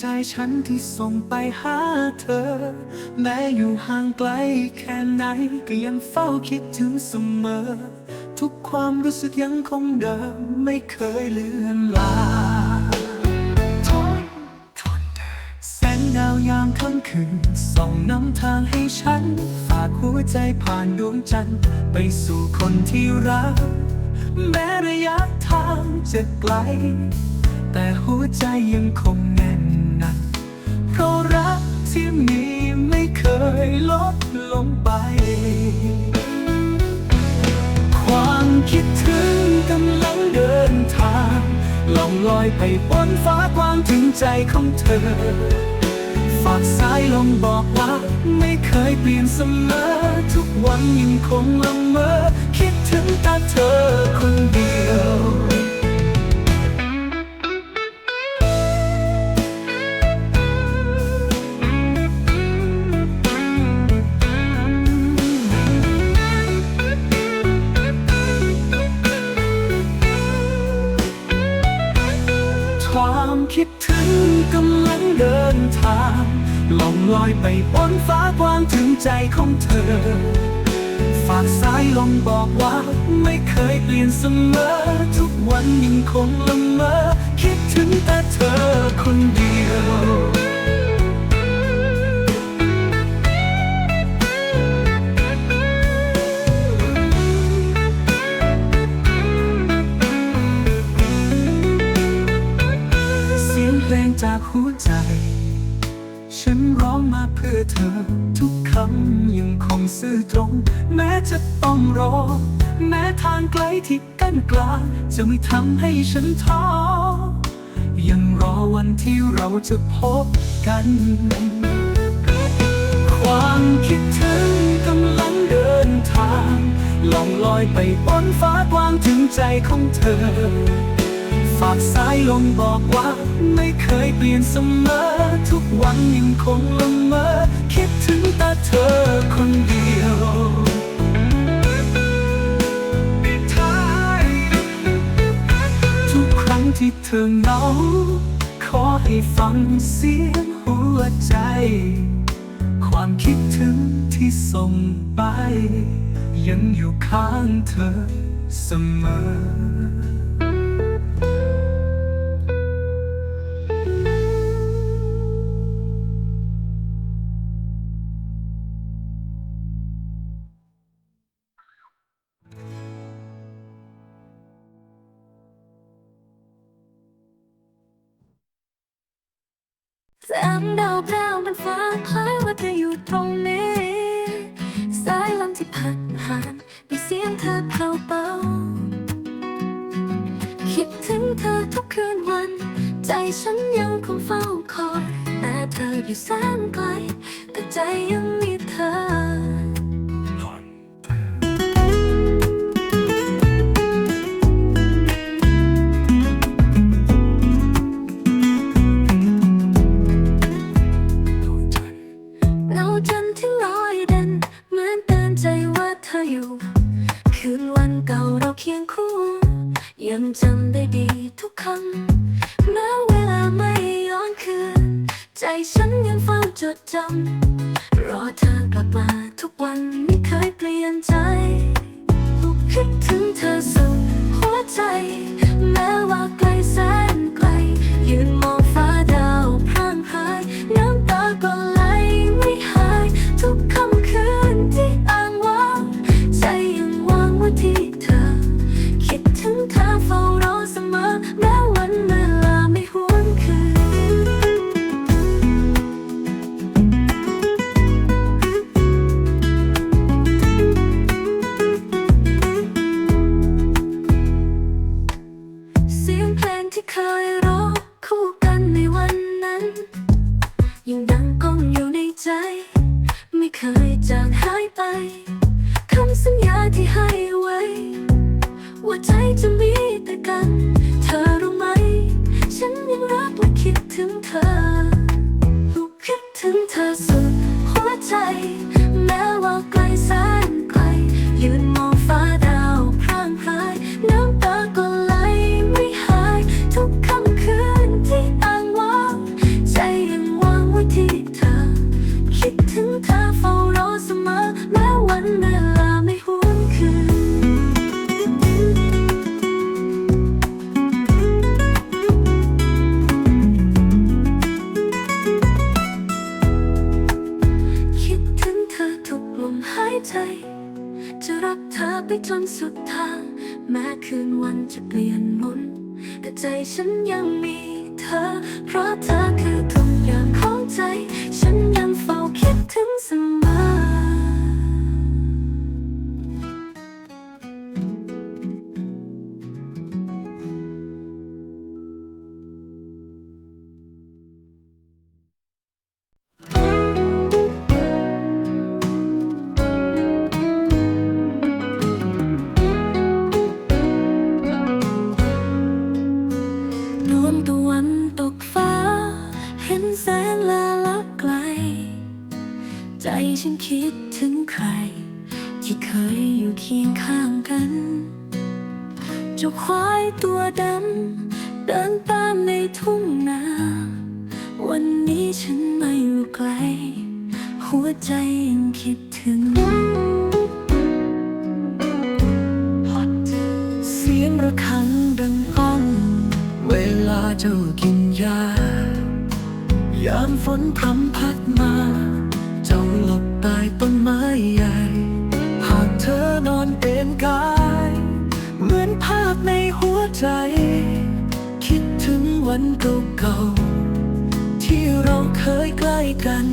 ใจฉันที่ส่งไปหาเธอ แม้อยู่ห่างไกลแค่ไหน ก็ยังเฝ้าคิดถึงเสมอ ทุกความรู้สึกยังคงเดิม ไม่เคยเลือนลางแสงดาวยามค่ำคืนส่องนำทางให้ฉัน ฝากหัวใจผ่านดวงจันทร์ไปสู่คนที่รัก แม้ระยะทางจะไกล แต่หัวใจยังคง ลงไป ความคิดถึงกำลังเดินทาง ล่องลอยไปบนฟ้ากว้างถึงใจของเธอ ฝากสายลมบอกว่าไม่เคยเปลี่ยนเสมอ ทุกวันยังคงละเมอ คิดถึงแต่เธอคนเดียว ลอยไปบนฟ้ากว้างถึงใจของเธอ ฝากสายลมบอกว่าไม่เคยเปลี่ยนเสมอ ทุกวันยังคงละเมอ คิดถึงแต่เธอคนเดียวเสียงเพลงจากหัวใจ มาเพื่อเธอ ทุกคำยังคงซื่อตรง แม้จะต้องรอ แม้ทางไกลที่กั้นกลางจะไม่ทำให้ฉันท้อยังรอวันที่เราจะพบกัน ความคิดถึงกำลังเดินทางล่องลอยไปบนฟ้ากว้างถึงใจของเธอ ฝากสายลมบอกว่าไม่เคยเปลี่ยนเสมอ ทุกวันยังคงละ ความคิดถึงที่ส่งไป ยังอยู่ข้างเธอเสมอ เธอทุกคืนวัน ใจฉันยังคงเฝ้าคอยแต่เธออยู่แสนไกลแต่ใจยังมีเธอาพในหัวใจ คิดถึงวันเก่าๆที่เราเคยใกล้กัน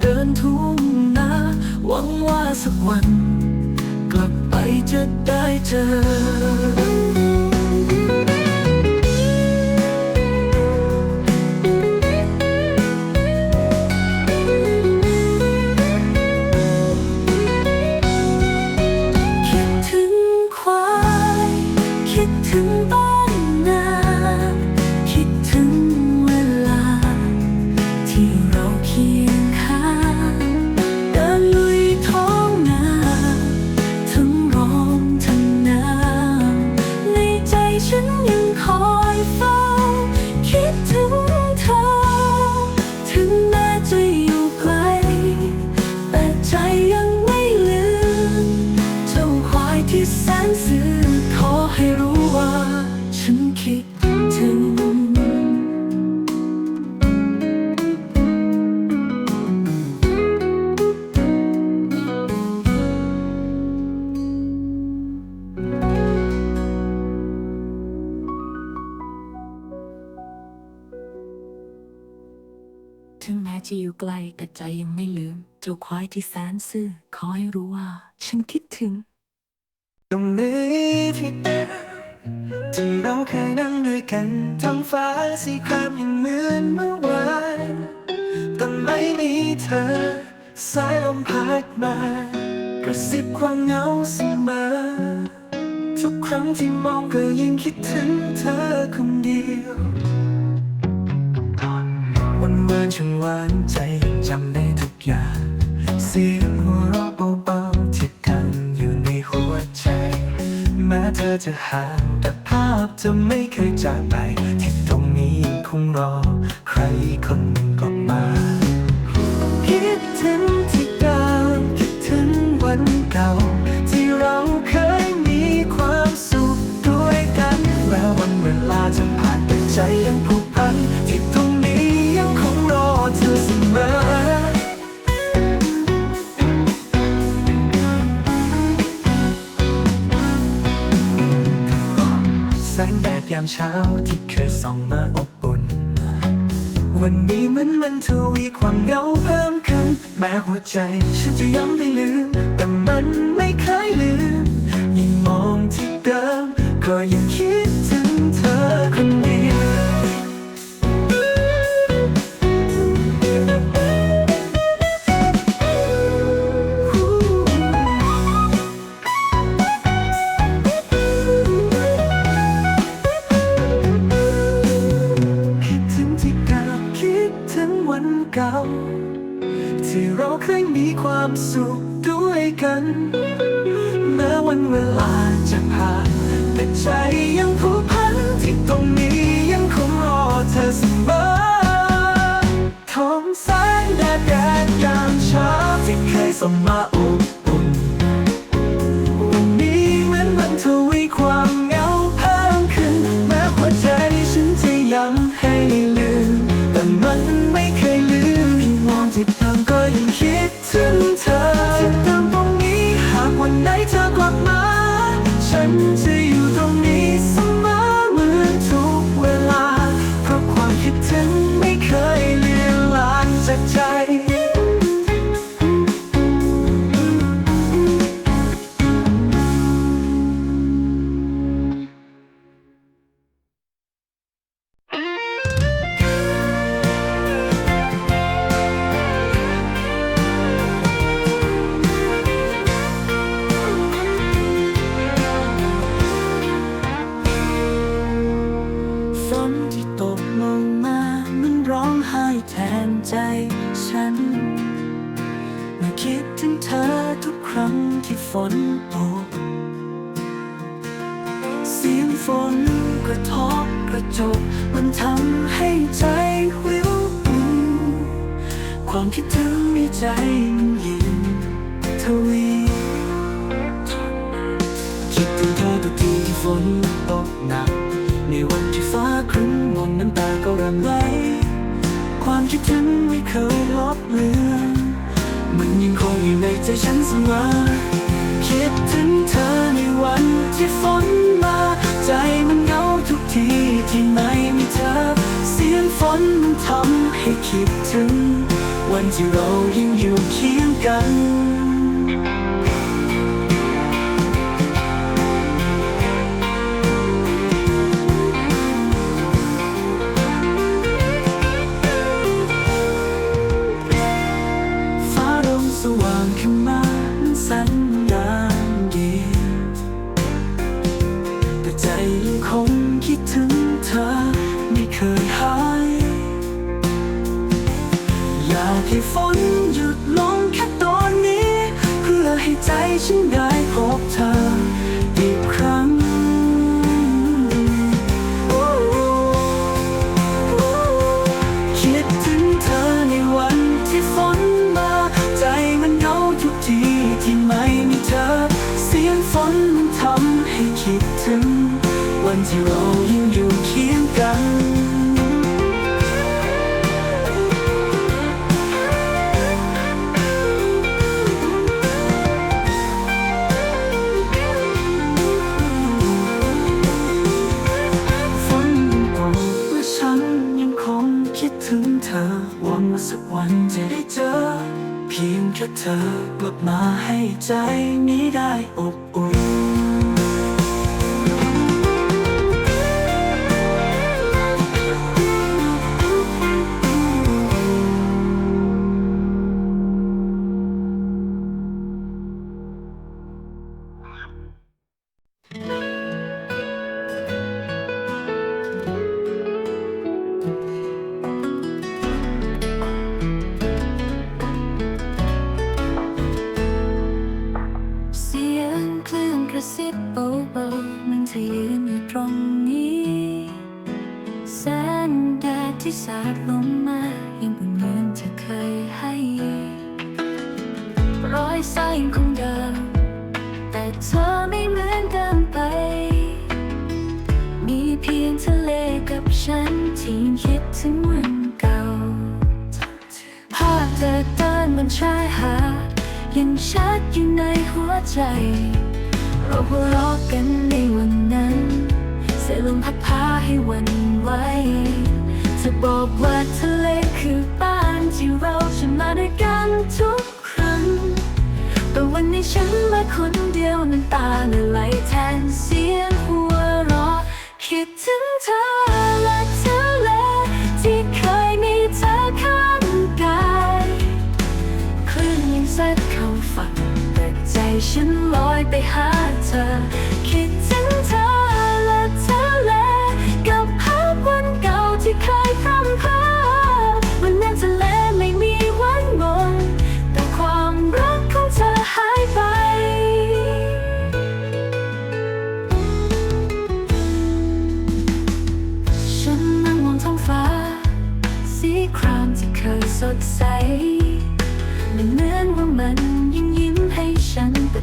เดินทุ่งนาหวังว่าสักวัน กลับไปจะได้เจอ ไกลแต่ใจยังไม่ลืมเจ้าควายที่แสนซื่อขอให้รู้ว่า ฉันคิดถึง ตรงนี้ที่เดิมที่เราเคยนั่งด้วยกันท้องฟ้าสีครามยังเหมือนเมื่อวานแต่ไม่มีเธอ สายลมพัดมากระซิบความเหงาเสมอทุกครั้งที่มองก็ยังคิดถึงเธอคนเดียว วันเวิร์นช่างหวานใจยังจำได้ทุกอย่าง เสียงหัวเราะเบาๆที่กันอยู่ในหัวใจ แม้เธอจะห่างแต่ภาพจะไม่เคยจากไป ที่ตรงนี้ยังคงรอใคร เช้าที่เคยส่องมาอบอุ่น วันนี้มันมันทวีความเหงาเพิ่มขึ้น แม้หัวใจฉันจะยังไม่ลืม แต่มันไม่เคยลืม ยิ่งมองที่เดิม ก็ยังคิดถึงางก็ยังคิดถึง สียงฝนกระทบกระจก มันทำให้ใจวิววิวความคิดถึงในใจมันยิ่งทวีคิดถึงเธอทุกทีที่ฝนตกหนัก ในวันที่ฟ้าครึ้มมนน้ำตาก็รำไหลความคิดถึงไม่เคยลบเลือนมันยังคงอยู่ในใจฉันเสมอคิดถึงเธอในวันที่ฝน ใจมันเหงาทุกทีที่ไม่มีเธอ เสียงฝนมันทำให้คิดถึง วันที่เรายังอยู่เคียงกัน แค่เธอกลับมาให้ใจนี้ได้อบอุ่น สายยังคงเดิม แต่เธอไม่เหมือนเดิมไป มีเพียงทะเลกับฉันที่ยังคิดถึงวันเก่าภาพเธอเดินบนชายหาดยังชัดอยู่ในหัวใจ เราหัวเราะกันในวันนั้น เสียลมพัดพาให้วันไหวเธอบอกว่าทะเลคือบ้านที่เราจะมาด้วยกันทุก วันนี้ฉันมาคนเดียวน้ำตาลยไหลแทนเสียงหัวเราะคิดถึงเธอและเธอเลที่เคยมีเธอข้างกายคลื่นยังซัดเข้าฝั่งแต่ใจฉันลอยไปหาเธอ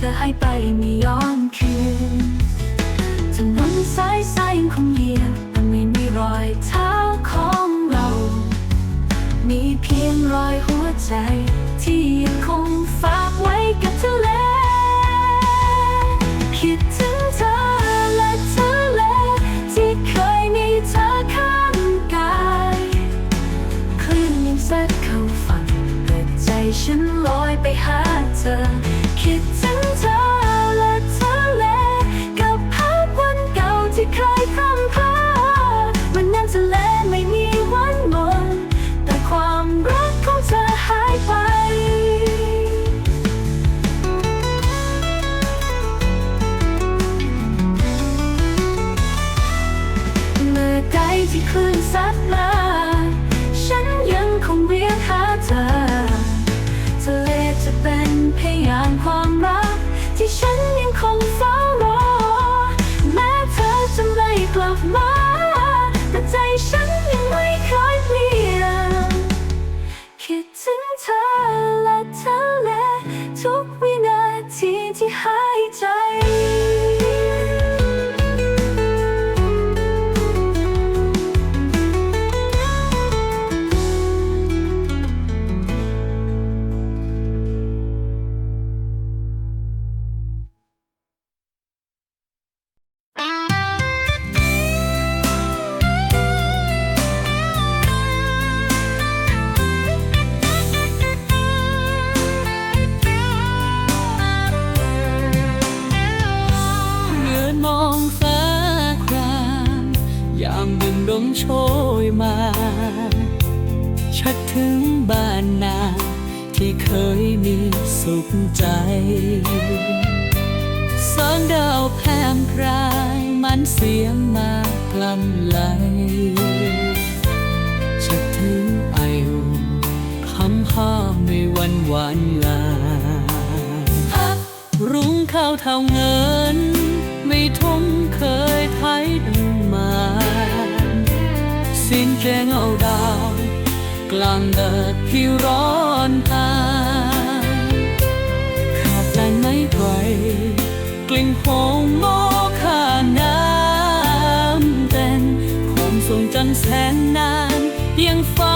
เธอให้ไปไม่ยอมคืนถนนสายสายยังคงเหยียบแต่ไม่มีรอยเท้าของเรา มีเพียงรอยหัวใจ ที่ยังคงฝากไว้กับทะเล คิดถึงเธอและทะเลที่เคยมีเธอข้างกายคลื่นยังซัดเข้าฝั่งแต่ใจฉันลอยไปหาเธอคิดถึง ไม่วันหวานลา รุ้งข้าวเท่าเงิน ไม่ทุ่มเคยไทยดังมาสิ้นแจงเอาดาว กลางเดิดที่ร้อนตาขาดแรงไม่ไกลกลิ่นหอมโมข้าน้ำเต้นผมทรงจันแสนนานยังฝัง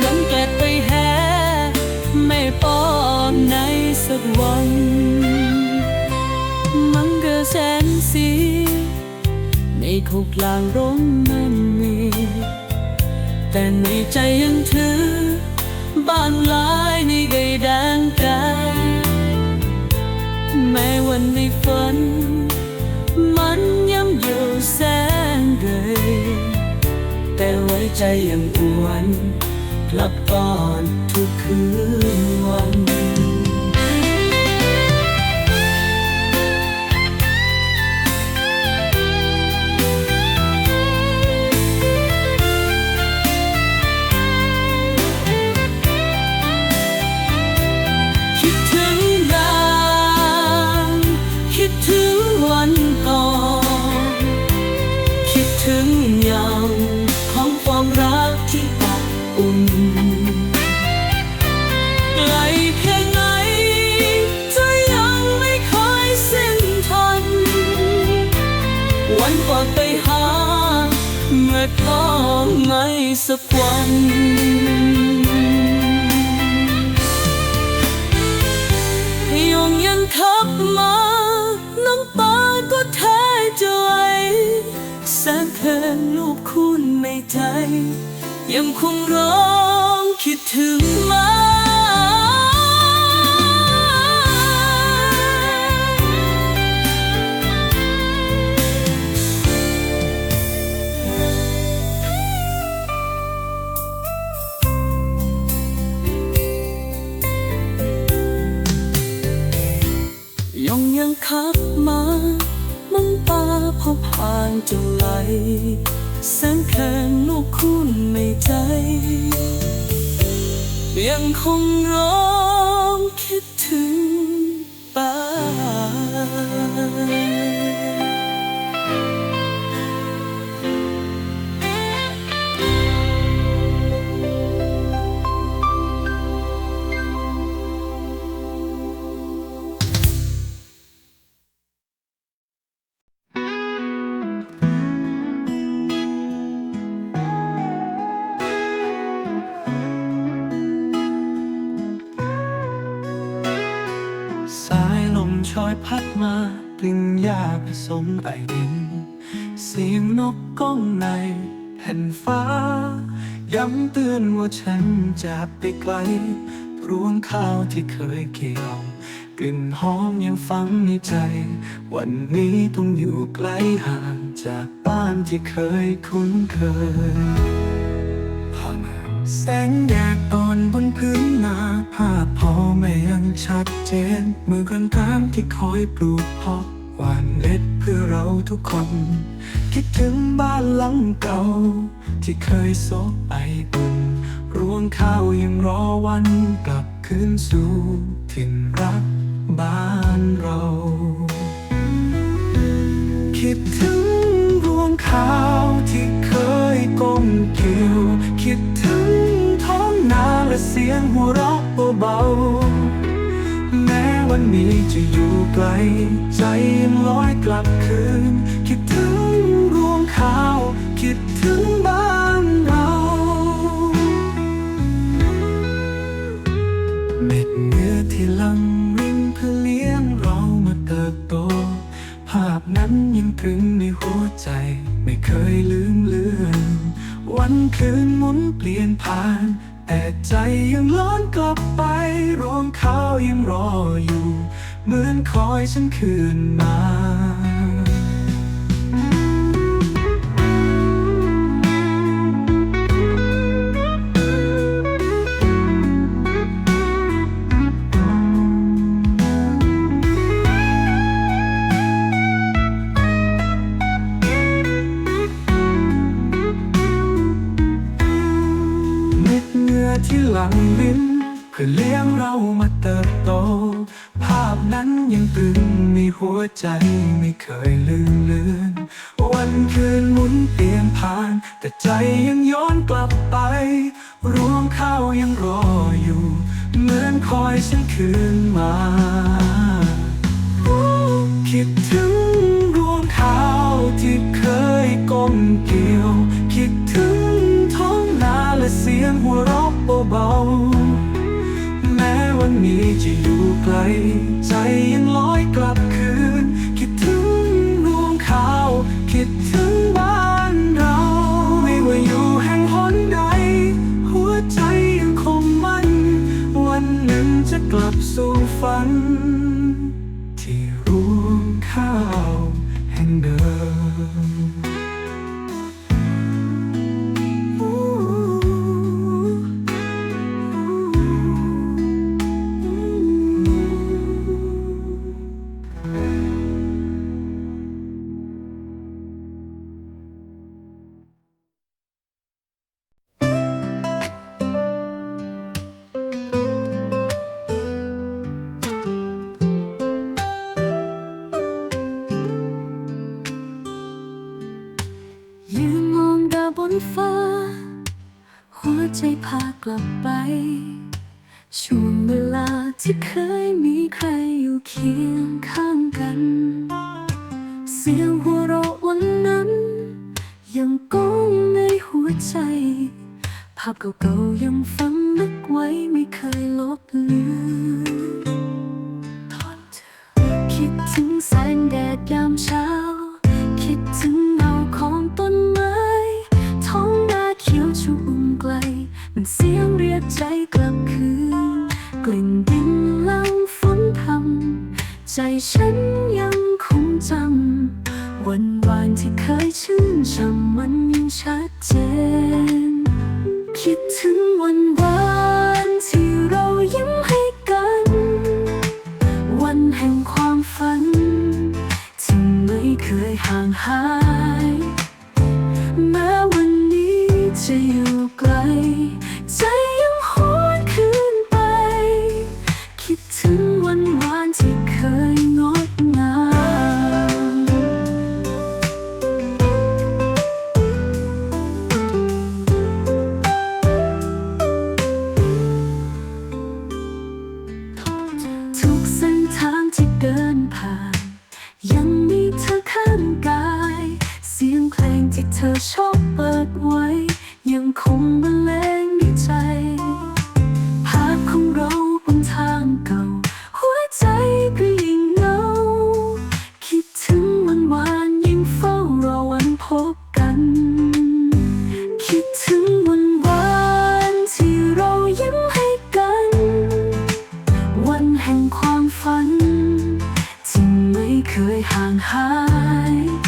หลังแกลดไปแห่ไม่ปอนในสักวัน มันก็แสนสีในคุกลางร่มมันมี แต่ในใจยังถือ บ้านลายในไกแดงกันแม้วันในฝัน มันย้ำอยู่แสนเกยแต่ไว้ใจยังอวน กลับก่อนทุกคืนวันคิดถึงนางคิดถึงวันก่อนคิดถึงยาง ยังคงร้องคิดถึงมายงยังขับบห่างจนไหล แสงแค่นกคุณในใจ ยังคงรอากลิ่นยาผสมใต้ดิน เสียงนกก้องในแผ่นฟ้า ย้ำเตือนว่าฉันจะไปไกลรวงข้าวที่เคยเกี่ยวกลิ่นหอมยังฝังในใจ วันนี้ต้องอยู่ไกลห่างจากบ้านที่เคยคุ้นเคยแสงแดดอ่อนบนพื้นนาภาพพอไม่ยังชัดเจน มือกันตามที่คอยปลูกพาะ หวานเม็ดเพื่อเราทุกคน คิดถึงบ้านหลังเก่า ที่เคยโซบไออุ่นรวงข้าวยังรอวันกลับคืนสู่ถิ่นรักบ้านเรา คิดถึงรวงข้าวที่เคยก้มเกี่ยว คิดถึงท้องนาและเสียงหัวเราะเบาๆ วันนี้จะอยู่ไกล ใจยังลอยกลับคืน คิดถึงรวงข้าว คิดถึงบ้านเรา เม็ดเนื้อที่ลังรินเพื่อเลี้ยงเรามาเติบโต ภาพนั้นยังตรึงในหัวใจ ไม่เคยลืมเลือน วันคืนหมุนเปลี่ยนผ่านแต่ใจยังล้อนกลับไปรวงข้าวยังรออยู่ อยฉันคืนมาเม็ดเงื่อที่หลังลิ้นเพื่อเลี้ยงเรา วใจไม่เคยลืมเลือนวันคืนหมุนเปลี่ยนผ่าน แต่ใจยังย้อนกลับไป รวงข้าวยังรออยู่ เหมือนคอยฉันคืนมา คิดถึงรวงข้าวที่เคยก้มเกี่ยว คิดถึงท้องนาและเสียงหัวเราะเบาๆแม้วันนี้จะอยู่ไกล ใจยังลอยกลับ กลับสู่ฝัน ที่รวมข้า สียงหัวเราะวันนั้น ยังก้องในหัวใจ ภาพเก่าๆยังฝังลึกไว้ไม่เคยลบเลือน ห่างหาย